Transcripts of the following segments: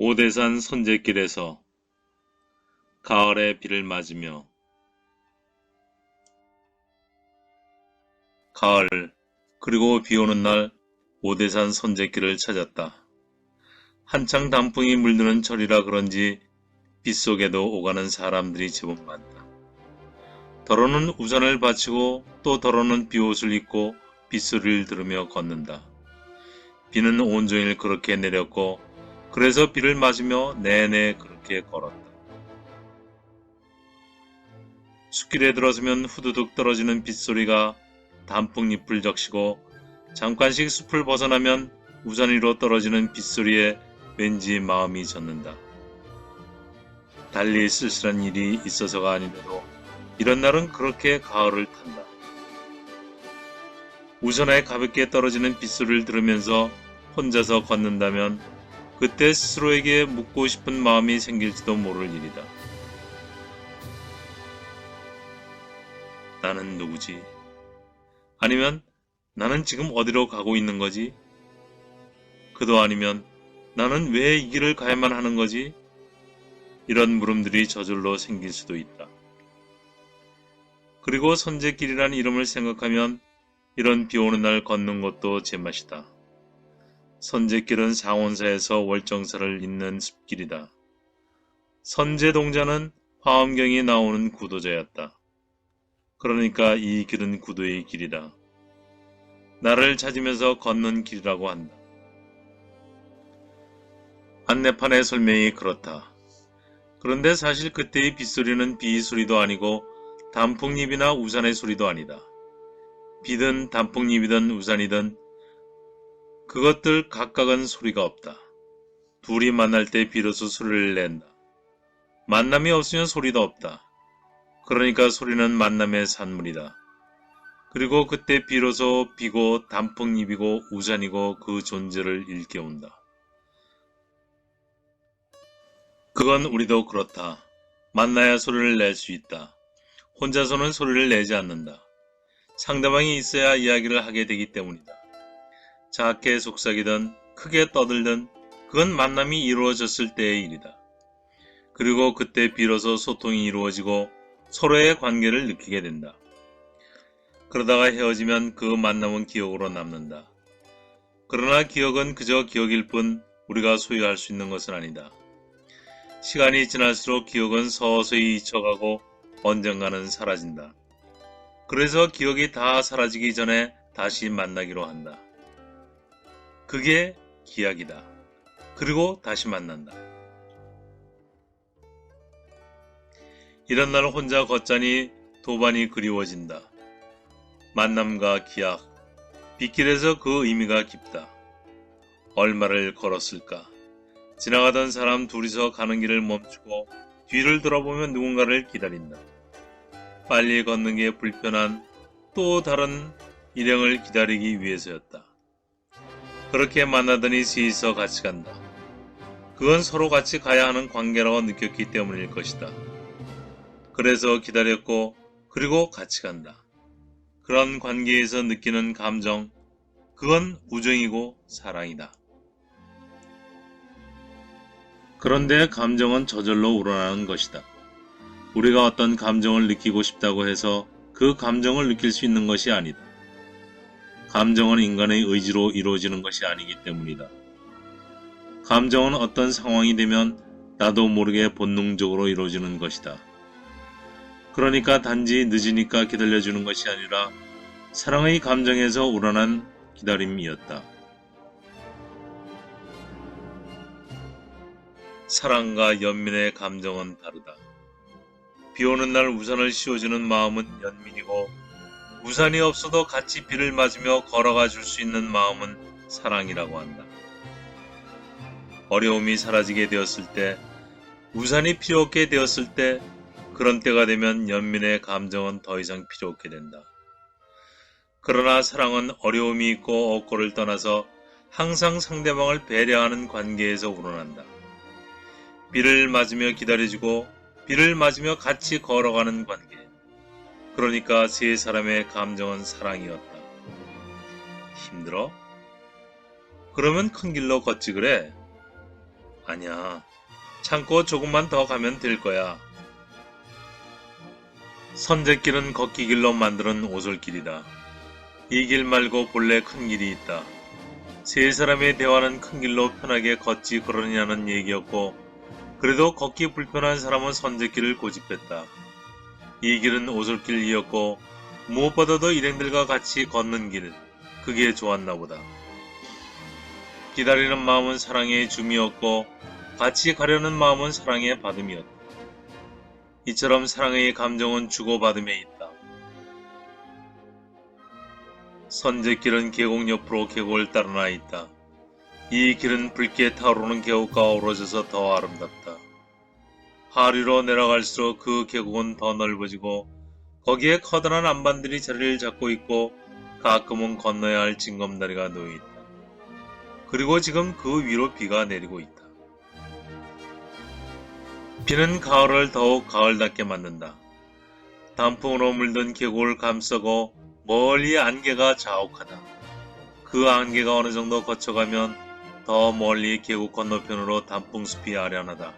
오대산 선제길에서 가을의 비를 맞으며 가을 그리고 비 오는 날 오대산 선제길을 찾았다. 한창 단풍이 물드는 철이라 그런지 빗속에도 오가는 사람들이 제법 많다. 더러는 우산을 받치고 또 더러는 비옷을 입고 빗소리를 들으며 걷는다. 비는 온종일 그렇게 내렸고 그래서 비를 맞으며 내내 그렇게 걸었다. 숲길에 들어서면 후두둑 떨어지는 빗소리가 단풍잎을 적시고 잠깐씩 숲을 벗어나면 우산 위로 떨어지는 빗소리에 왠지 마음이 젖는다. 달리 쓸쓸한 일이 있어서가 아닌데도 이런 날은 그렇게 가을을 탄다. 우산에 가볍게 떨어지는 빗소리를 들으면서 혼자서 걷는다면 그때 스스로에게 묻고 싶은 마음이 생길지도 모를 일이다. 나는 누구지? 아니면 나는 지금 어디로 가고 있는 거지? 그도 아니면 나는 왜 이 길을 가야만 하는 거지? 이런 물음들이 저절로 생길 수도 있다. 그리고 선제길이란 이름을 생각하면 이런 비 오는 날 걷는 것도 제맛이다. 선제길은 상원사에서 월정사를 잇는 숲길이다. 선제동자는 화엄경이 나오는 구도자였다. 그러니까 이 길은 구도의 길이다. 나를 찾으면서 걷는 길이라고 한다. 안내판의 설명이 그렇다. 그런데 사실 그때의 빗소리는 비 소리도 아니고 단풍잎이나 우산의 소리도 아니다. 비든 단풍잎이든 우산이든 그것들 각각은 소리가 없다. 둘이 만날 때 비로소 소리를 낸다. 만남이 없으면 소리도 없다. 그러니까 소리는 만남의 산물이다. 그리고 그때 비로소 비고 단풍잎이고 우산이고 그 존재를 일깨운다. 그건 우리도 그렇다. 만나야 소리를 낼 수 있다. 혼자서는 소리를 내지 않는다. 상대방이 있어야 이야기를 하게 되기 때문이다. 작게 속삭이든 크게 떠들든 그건 만남이 이루어졌을 때의 일이다. 그리고 그때 비로소 소통이 이루어지고 서로의 관계를 느끼게 된다. 그러다가 헤어지면 그 만남은 기억으로 남는다. 그러나 기억은 그저 기억일 뿐 우리가 소유할 수 있는 것은 아니다. 시간이 지날수록 기억은 서서히 잊혀가고 언젠가는 사라진다. 그래서 기억이 다 사라지기 전에 다시 만나기로 한다. 그게 기약이다. 그리고 다시 만난다. 이런 날 혼자 걷자니 도반이 그리워진다. 만남과 기약, 빗길에서 그 의미가 깊다. 얼마를 걸었을까? 지나가던 사람 둘이서 가는 길을 멈추고 뒤를 돌아보면 누군가를 기다린다. 빨리 걷는 게 불편한 또 다른 일행을 기다리기 위해서였다. 그렇게 만나더니 셋이서 같이 간다. 그건 서로 같이 가야 하는 관계라고 느꼈기 때문일 것이다. 그래서 기다렸고 그리고 같이 간다. 그런 관계에서 느끼는 감정, 그건 우정이고 사랑이다. 그런데 감정은 저절로 우러나는 것이다. 우리가 어떤 감정을 느끼고 싶다고 해서 그 감정을 느낄 수 있는 것이 아니다. 감정은 인간의 의지로 이루어지는 것이 아니기 때문이다. 감정은 어떤 상황이 되면 나도 모르게 본능적으로 이루어지는 것이다. 그러니까 단지 늦으니까 기다려주는 것이 아니라 사랑의 감정에서 우러난 기다림이었다. 사랑과 연민의 감정은 다르다. 비 오는 날 우산을 씌워주는 마음은 연민이고 우산이 없어도 같이 비를 맞으며 걸어가 줄 수 있는 마음은 사랑이라고 한다. 어려움이 사라지게 되었을 때, 우산이 필요 없게 되었을 때, 그런 때가 되면 연민의 감정은 더 이상 필요 없게 된다. 그러나 사랑은 어려움이 있고 억거를 떠나서 항상 상대방을 배려하는 관계에서 우러난다. 비를 맞으며 기다려주고 비를 맞으며 같이 걸어가는 관계. 그러니까 세 사람의 감정은 사랑이었다. 힘들어? 그러면 큰 길로 걷지 그래. 아니야. 참고 조금만 더 가면 될 거야. 선제길은 걷기 길로 만드는 오솔길이다. 이 길 말고 본래 큰 길이 있다. 세 사람의 대화는 큰 길로 편하게 걷지 그러냐는 얘기였고, 그래도 걷기 불편한 사람은 선제길을 고집했다. 이 길은 오솔길이었고, 무엇보다도 일행들과 같이 걷는 길, 그게 좋았나 보다. 기다리는 마음은 사랑의 줌이었고, 같이 가려는 마음은 사랑의 받음이었다. 이처럼 사랑의 감정은 주고받음에 있다. 선제길은 계곡 옆으로 계곡을 따라 나 있다. 이 길은 붉게 타오르는 계곡과 어우러져서 더 아름답다. 하류로 내려갈수록 그 계곡은 더 넓어지고 거기에 커다란 안반들이 자리를 잡고 있고 가끔은 건너야 할 징검다리가 놓여 있다. 그리고 지금 그 위로 비가 내리고 있다. 비는 가을을 더욱 가을답게 만든다. 단풍으로 물든 계곡을 감싸고 멀리 안개가 자욱하다. 그 안개가 어느 정도 거쳐가면 더 멀리 계곡 건너편으로 단풍숲이 아련하다.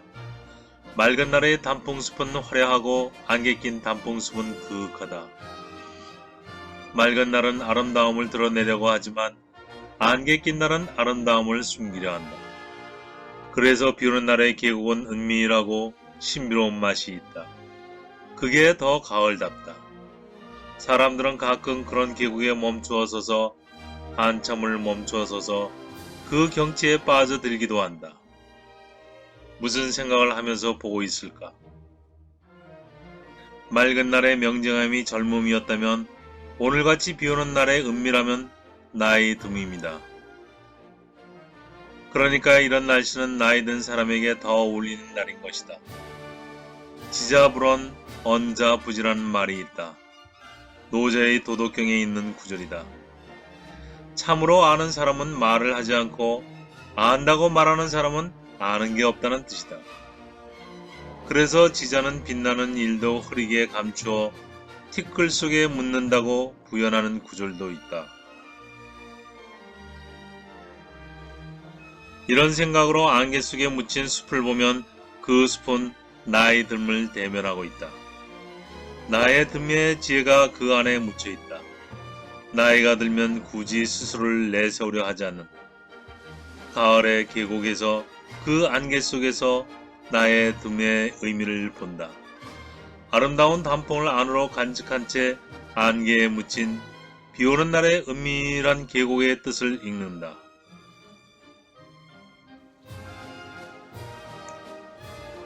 맑은 날의 단풍숲은 화려하고 안개 낀 단풍숲은 그윽하다. 맑은 날은 아름다움을 드러내려고 하지만 안개 낀 날은 아름다움을 숨기려 한다. 그래서 비 오는 날의 계곡은 은밀하고 신비로운 맛이 있다. 그게 더 가을답다. 사람들은 가끔 그런 계곡에 멈추어 서서 한참을 멈추어 서서 그 경치에 빠져들기도 한다. 무슨 생각을 하면서 보고 있을까? 맑은 날의 명징함이 젊음이었다면 오늘같이 비 오는 날의 은밀하면 나이 듦입니다. 그러니까 이런 날씨는 나이 든 사람에게 더 어울리는 날인 것이다. 지자불언 언자 부지라는 말이 있다. 노자의 도덕경에 있는 구절이다. 참으로 아는 사람은 말을 하지 않고 안다고 말하는 사람은 아는 게 없다는 뜻이다. 그래서 지자는 빛나는 일도 흐리게 감추어 티끌 속에 묻는다고 부연하는 구절도 있다. 이런 생각으로 안개 속에 묻힌 숲을 보면 그 숲은 나의 듦을 대면하고 있다. 나의 듦의 지혜가 그 안에 묻혀 있다. 나이가 들면 굳이 스스로를 내세우려 하지 않는다. 가을의 계곡에서 그 안개 속에서 나의 듬의 의미를 본다. 아름다운 단풍을 안으로 간직한 채 안개에 묻힌 비 오는 날의 은밀한 계곡의 뜻을 읽는다.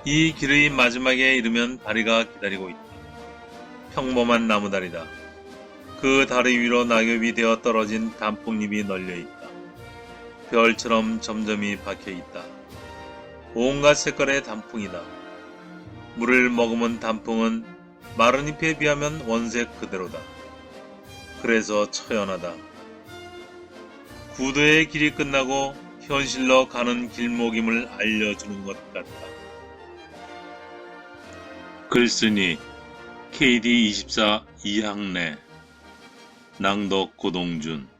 이 길의 마지막에 이르면 다리가 기다리고 있다. 평범한 나무다리다. 그 다리 위로 낙엽이 되어 떨어진 단풍잎이 널려 있다. 별처럼 점점이 박혀 있다. 온갖 색깔의 단풍이다. 물을 머금은 단풍은 마른 잎에 비하면 원색 그대로다. 그래서 처연하다. 구도의 길이 끝나고 현실로 가는 길목임을 알려주는 것 같다. 글쓰니 KD24 이항래 낭독 고동준